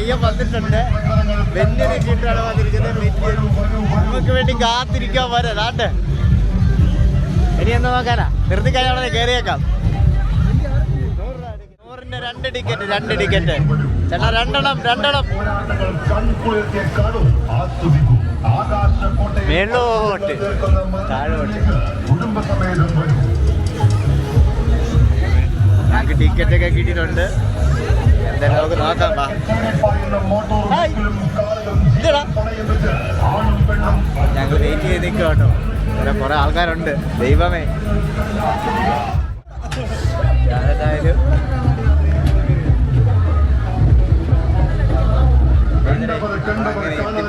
പയ്യൻ വന്നിട്ടുണ്ട്. വെന്നിന് കിട്ടാണ് വന്നിരിക്കുന്നത്. നമുക്ക് വേണ്ടി കാത്തിരിക്കാൻ പോരാ നാട്ടെ ഇനി എന്താ നോക്കാനാ? നിർത്തി കഴിഞ്ഞാൽ കയറിയേക്കാം നൂറിന്റെ രണ്ട് ടിക്കറ്റ് രണ്ട് ടിക്കറ്റ്. ചേട്ടാ രണ്ടെണ്ണം രണ്ടെണ്ണം. മേളോട്ട് താഴോട്ട്. ഞങ്ങൾക്ക് ടിക്കറ്റ് ഒക്കെ കിട്ടിയിട്ടുണ്ട്. നമുക്ക് നോക്കാം. ഞങ്ങൾ വെയിറ്റ് ചെയ്ത് നിൽക്കുക കേട്ടോ ഇവിടെ കുറെ ആൾക്കാരുണ്ട് ദൈവമേ ഞാനെന്തായാലും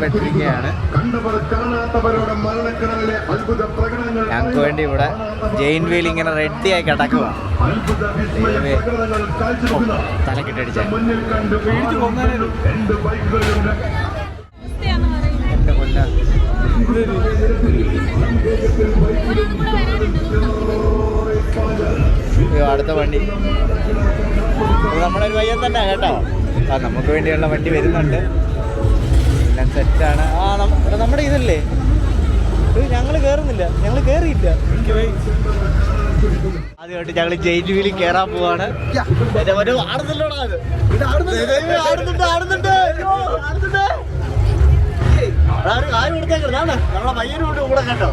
എത്തിപ്പെട്ടിരിക്കുകയാണ് കണ്ടവർ കാണാത്തവരുടെ മരണക്കടലിലെ അത്ഭുത പ്രകടനങ്ങൾ ഞങ്ങൾക്ക് വേണ്ടി ഇവിടെ ജെയിൻ വീൽ ഇങ്ങനെ റെഡിയായി കിടക്കുക അത്ഭുത വിസ്മയ ദൈവമേ. പ്രകടനങ്ങൾ കാഴ്ചവെക്കുന്ന തലക്കിട്ടടിച്ച അടുത്ത വണ്ടി നമ്മളൊരു നമ്മുടെ ഒരു പയ്യൻ തന്നെ കേട്ടോ. ആ നമുക്ക് വേണ്ടിയുള്ള വണ്ടി വരുന്നുണ്ട്. എല്ലാം ആ നമ്മുടെ ഇതല്ലേ? ഞങ്ങൾ കയറുന്നില്ല ഞങ്ങൾ കയറിയില്ല ആദ്യമായിട്ട് ഞങ്ങൾ ജെയിറ്റ് വീലിൽ കയറാൻ പോവാണ് കാര്യം നമ്മളെ പയ്യനും കൊണ്ട് കൂടെ കേട്ടോ.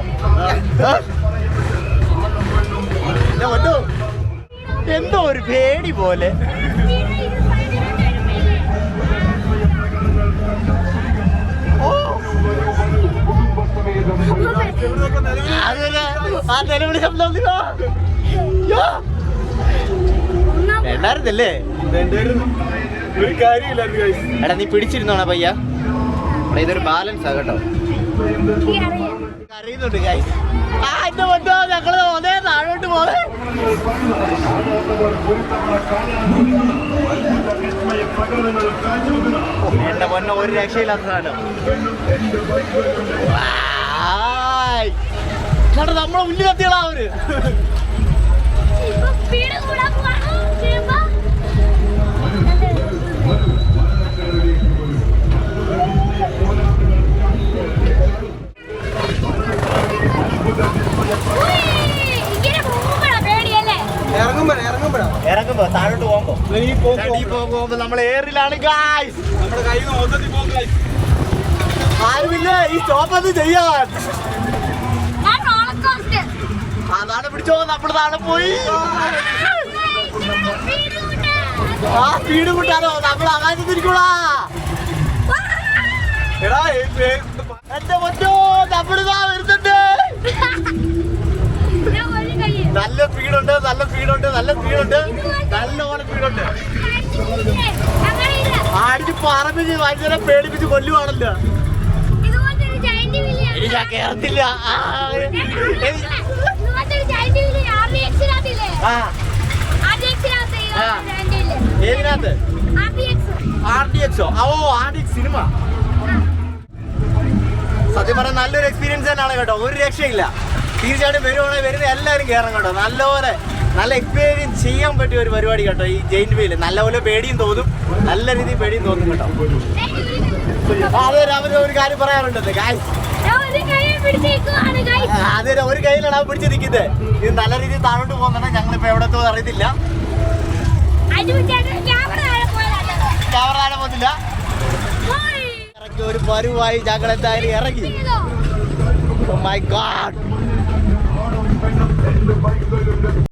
എന്തോ ഒരു പേടി പോലെ. എടാ നീ പിടിച്ചിരുന്നോണ പയ്യ. എടാ ഇതൊരു ബാലൻസ് ആ കേട്ടോ. അറിയുന്നുണ്ട് എന്റെ പൊന്നോ ഞങ്ങൾ താഴോട്ട് പോന്നേ എന്റെ പൊന്നെ ഒരു രക്ഷയില്ലാത്ത സാധനം. വായ്. ചേട്ടാ നമ്മളെ ഉള്ളി കത്തികളാ അവർ. ഇറങ്ങുമ്പോ താഴോട്ട് പോകുമ്പോ. ഈ ഈ പോകുമ്പോ നമ്മൾ എയറിലാണ് ഗായ്സ് നമ്മുടെ കയ്യിൽ നിന്ന് മൊത്തത്തിൽ പോകും ആരുമില്ല ഈ സ്റ്റോപ്പ് അത് ചെയ്യാൻ. പിടിച്ചോ നമ്മൾ താഴെ പോയി. ആ സ്പീഡ് കൂട്ടാനോ നമ്മൾ ആകാശത്തിരിക്കൂടാ എടാ എന്റെ മറ്റോ നമ്മളിതാ വരുന്നുണ്ട്. നല്ല സ്പീഡുണ്ട് നല്ല സ്പീഡുണ്ട് നല്ല സ്പീഡുണ്ട് നല്ല പോലെ സ്പീഡുണ്ട് ആടിച്ച് പറമ്പിച്ച് ഭയങ്കര പേടിപ്പിച്ച് കൊല്ലുവാണല്ലോ. ഞാൻ കേറത്തില്ല. ഏതിനകത്ത്? ആർ ഡി എക്സോ. ഓ ആർ ഡി എക്സ് സിനിമ. സത്യം പറഞ്ഞാൽ നല്ലൊരു എക്സ്പീരിയൻസ് തന്നെയാണ് കേട്ടോ. ഒരു രക്ഷയില്ല. തീർച്ചയായിട്ടും വരുവാണെങ്കിൽ വരുന്ന എല്ലാവരും കയറണം കേട്ടോ. നല്ലപോലെ നല്ല എക്സ്പീരിയൻസ് ചെയ്യാൻ പറ്റിയ ഒരു പരിപാടി കേട്ടോ ഈ ജെയിൻ വീൽ നല്ലപോലെ പേടിയും തോന്നും. നല്ല രീതിയിൽ പേടിയും തോന്നും കേട്ടോ. അതെ രാമൻ ഒരു കാര്യം പറയാറുണ്ട് ഗായ്സ് അതെ ഒരു കയ്യിലാണ് അവ പിടിച്ചിരിക്കുന്നത് ഇത് നല്ല രീതിയിൽ താഴോട്ട് പോകുന്നുണ്ട്. ഞങ്ങളിപ്പോ എവിടത്തോ അറിയത്തില്ല. ക്യാമറ താഴെ ഇറക്കി ഒരു പരുവായി ഞങ്ങൾ എന്തായാലും ഇറങ്ങി. Oh my God